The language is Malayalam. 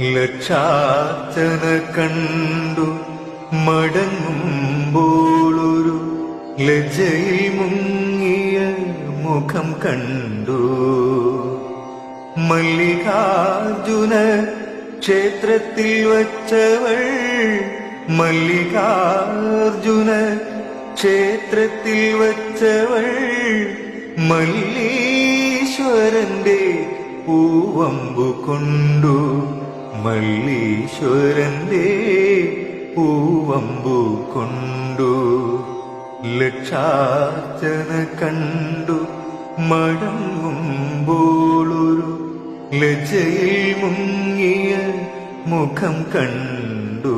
ലക്ഷാർച്ചന കണ്ടു മടങ്ങുമ്പോളൊരു ലജ്ജയിൽ മുങ്ങിയ മുഖം കണ്ടു. മല്ലികാർജുന ക്ഷേത്രത്തിൽ വച്ചവൾ മല്ലികാർജുന ക്ഷേത്രത്തിൽ വച്ചവൾ മല്ലീശ്വരന്റെ പൂവമ്പു കൊണ്ടു മല്ലീശ്വരന്റെ പൂവമ്പു കൊണ്ടു ലക്ഷാർച്ചന കണ്ടു മടങ്ങുമ്പോളൊരു ലജ്ജയിൽ മുങ്ങിയ മുഖം കണ്ടു.